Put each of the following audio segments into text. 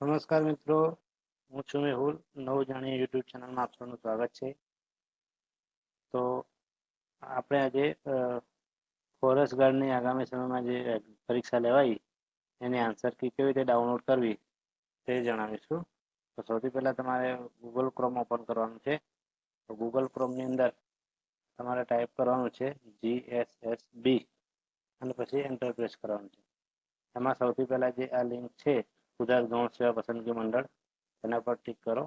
નમસ્કાર મિત્રો, હું છું મેહુલ, નવ જાણીએ યુટ્યુબ ચેનલમાં આપ સ્વાગત છે. તો આપણે આજે ફોરેસ્ટ ગાર્ડની આગામી સમયમાં જે પરીક્ષા લેવાઈ, એની આન્સર કી કેવી રીતે ડાઉનલોડ કરવી, તે જણાવીશું. તો સૌથી પહેલાં તમારે ગૂગલ ક્રોમ ઓપન કરવાનું છે. તો ગૂગલ ક્રોમની અંદર તમારે ટાઈપ કરવાનું છે જી એસ એસ બી અને પછી એન્ટર પ્રેસ કરવાનું છે. એમાં સૌથી પહેલાં જે આ લિંક છે ગુજરાત ગૌણ સેવા પસંદગી મંડળ, એના પર ટીક કરો.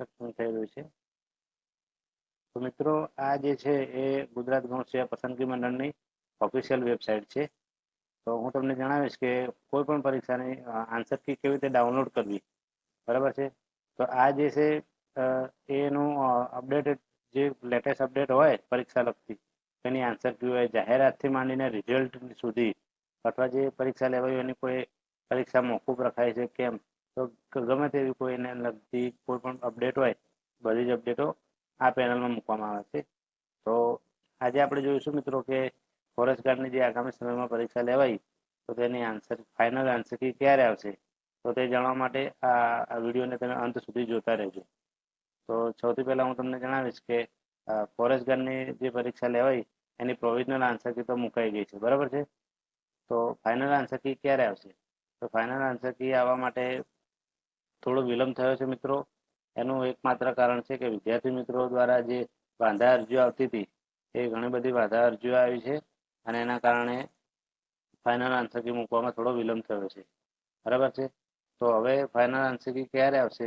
સક્ષમ રહ્યું છે? તો મિત્રો, આ જે છે એ ગુજરાત ગૌણ સેવા પસંદગી મંડળની ઓફિશિયલ વેબસાઇટ છે. તો હું તમને જણાવીશ કે કોઈ પણ પરીક્ષાની આન્સર કી કેવી રીતે ડાઉનલોડ કરવી. બરાબર છે? તો આ જે છે એનું અપડેટેડ જે લેટેસ્ટ અપડેટ હોય પરીક્ષા લગતી, તેની આન્સર કી હોય જાહેરાતથી માંડીને રિઝલ્ટ સુધી અથવા જે પરીક્ષા લેવાય એની કોઈ પરીક્ષા મોકૂફ રખાય છે, કેમ? તો ગમે તેવી કોઈને લગતી કોઈ પણ અપડેટ હોય, બધી જ અપડેટો આ પેનલમાં મૂકવામાં આવે છે. તો આજે આપણે જોઈશું મિત્રો કે ફોરેસ્ટ ગાર્ડની જે આગામી સમયમાં પરીક્ષા લેવાય તો તેની આન્સર ફાઇનલ આન્સર કી ક્યારે આવશે? તો તે જાણવા માટે આ વિડીયોને તમે અંત સુધી જોતા રહેજો. તો સૌથી પહેલાં હું તમને જણાવીશ કે ફોરેસ્ટ ગાર્ડની જે પરીક્ષા લેવાય એની પ્રોવિઝનલ આન્સર કી તો મુકાઈ ગઈ છે. બરાબર છે? તો ફાઇનલ આન્સર કી ક્યારે આવશે? તો ફાઇનલ આન્સર કી આવવા માટે થોડો વિલંબ થયો છે મિત્રો. એનું એકમાત્ર કારણ છે કે વિદ્યાર્થી મિત્રો દ્વારા જે વાંધા અરજીઓ આવતી હતી, એ ઘણી બધી વાંધા અરજીઓ આવી છે અને એના કારણે ફાઇનલ આન્સર કી મૂકવામાં થોડો વિલંબ થયો છે. બરાબર છે? તો હવે ફાઇનલ આન્સર કી ક્યારે આવશે?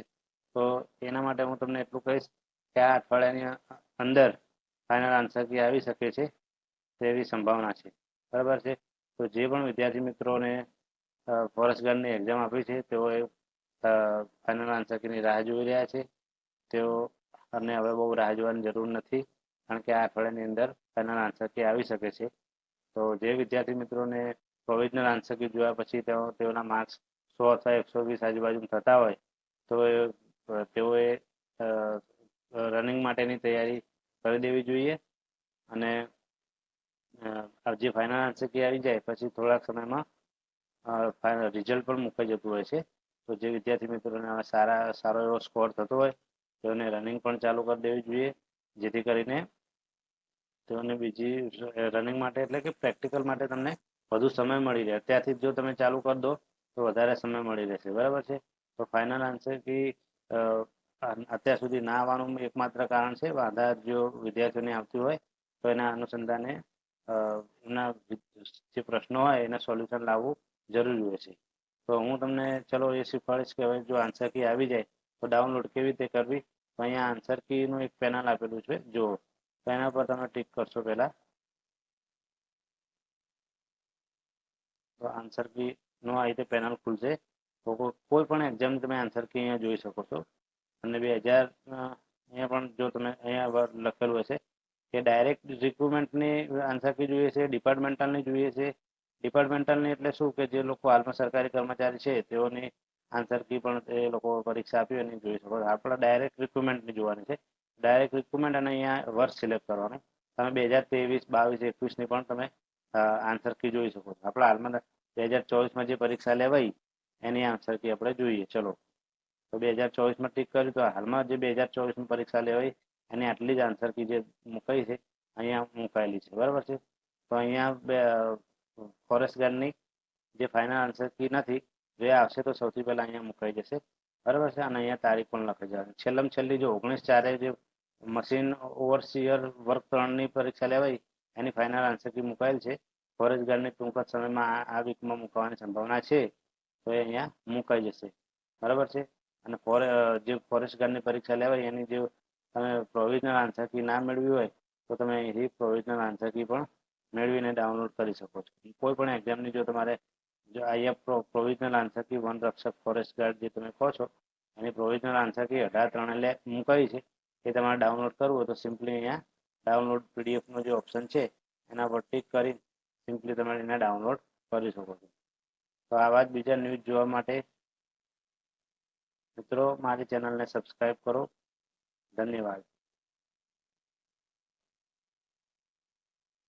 તો એના માટે હું તમને એટલું કહીશ કે આ અઠવાડિયાની અંદર ફાઇનલ આન્સર કી આવી શકે છે તેવી સંભાવના છે. બરાબર છે? તો જે પણ વિદ્યાર્થી મિત્રોને ફોરેસ્ટ ગાર્ડની એક્ઝામ આપી છે, તેઓએ ફાઇનલ આન્સર રાહ જોઈ રહ્યા છે. તેઓ અને હવે બહુ રાહ જોવાની જરૂર નથી, કારણ કે આ અઠવાડિયાની અંદર ફાઇનલ આન્સર કી આવી શકે છે. તો જે વિદ્યાર્થી મિત્રોને પ્રોવિઝનલ આન્સર કી જોયા પછી તેઓ, તેઓના માર્ક્સ સો અથવા એકસો વીસ આજુબાજુ થતા હોય, તો તેઓએ રનિંગ માટેની તૈયારી કરી દેવી જોઈએ. અને જે ફાઇનલ આન્સર કે આવી જાય, પછી થોડાક સમયમાં રિઝલ્ટ પણ મુકાઈ જતું હોય છે. તો જે વિદ્યાર્થી મિત્રોને સારા, સારો એવો સ્કોર થતો હોય, તેઓને રનિંગ પણ ચાલુ કરી દેવી જોઈએ. જેથી કરીને તેઓને બીજી રનિંગ માટે એટલે કે પ્રેક્ટિકલ માટે તમને વધુ સમય મળી રહે. અત્યારથી જો તમે ચાલુ કરી દો, તો વધારે સમય મળી રહેશે. બરાબર છે? તો ફાઇનલ આન્સર કે અત્યાર સુધી ના આવવાનું એકમાત્ર કારણ છે. વાંધા જો વિદ્યાર્થીઓને આવતી હોય, તો એના અનુસંધાને એના જે પ્રશ્નો હોય એના સોલ્યુશન લાવવું જરૂરી હોય છે. તો હું તમને, ચલો, એ શીખવાડીશ કે હવે જો આન્સર કી આવી જાય, તો ડાઉનલોડ કેવી રીતે કરવી? તો અહીંયા આન્સર કીનું એક પેનલ આપેલું છે જો તો એના પર તમે ટિક કરશો પહેલાં. તો આન્સર કીનું આ રીતે પેનલ ખુલશે. તો કોઈ પણ એક્ઝામ તમે આન્સર કી અહીંયા જોઈ શકો છો. અને બે હજાર અહીંયા પણ જો તમે, અહીંયા લખેલું હશે. કે ડાયરેક્ટ રિક્રુટમેન્ટની આન્સર જોઈએ છે ડિપાર્ટમેન્ટલની જોઈએ છે. ડિપાર્ટમેન્ટલની એટલે શું કે જે લોકો હાલમાં સરકારી કર્મચારી છે, તેઓની આન્સર કી પણ એ લોકો પરીક્ષા આપી અને જોઈ શકો આપણે ડાયરેક્ટ રિક્રુટમેન્ટની જોવાની છે. ડાયરેક્ટ રિક્રુટમેન્ટ અને અહીંયા વર્ષ સિલેક્ટ કરવાનું. તમે બે હજાર ત્રેવીસ, બાવીસ એકવીસની પણ તમે આન્સર કી જોઈ શકો છો. આપણે હાલમાં બે હજાર ચોવીસમાં જે પરીક્ષા લેવાઈ, એની આન્સર કી આપણે જોઈએ. ચલો. તો બે હજાર ચોવીસમાં ટીક કર્યું તો હાલમાં જે બે હજાર ચોવીસમાં પરીક્ષા લેવાઈ એની આટલી જ આન્સર કી જે મુકાઈ છે, અહીંયા મુકાયેલી છે. બરાબર છે? તો અહીંયા ફોરેસ્ટ ગાર્ડની જે ફાઇનલ આન્સર કી નથી, જે આવશે તો સૌથી પહેલાં અહીંયા મુકાઈ જશે. બરાબર છે? અને અહીંયા તારીખ પણ લખાઈ જવાની છેલ્લમ છેલ્લી જો ઓગણીસ ચારે જે મશીન ઓવરસીયર વર્ક ત્રણની પરીક્ષા લેવાઈ, એની ફાઇનલ આન્સર કી મુકાયેલ છે. ફોરેસ્ટ ગાર્ડની ટૂંક સમયમાં આ વીકમાં મૂકવાની સંભાવના છે. તો એ અહીંયા મુકાઈ જશે. બરાબર છે? અને ફોરે, જે ફોરેસ્ટ ગાર્ડની પરીક્ષા લેવાય એની જે તમે પ્રોવિઝનલ આન્સર કી ના મેળવી હોય, તો તમે અહીંથી પ્રોવિઝનલ આન્સર કી પણ મેળવીને ડાઉનલોડ કરી શકો છો. કોઈ પણ એક્ઝામની જો તમારે જો અહીંયા પ્રોવિઝનલ આન્સર કી વન રક્ષક ફોરેસ્ટ ગાર્ડ જે તમે કહો છો, એની પ્રોવિઝનલ આન્સર કી અઢાર ત્રણ એટલે મુકાઈ છે એ તમારે ડાઉનલોડ કરવું હોય તો સિમ્પલી અહીંયા ડાઉનલોડ પીડીએફનો જે ઓપ્શન છે, એના પર ટિક કરી સિમ્પલી તમે એને ડાઉનલોડ કરી શકો છો. તો આવા જ બીજા ન્યૂઝ જોવા માટે મિત્રો, મારી ચેનલને સબસ્ક્રાઈબ કરો. ધન્યવાદ.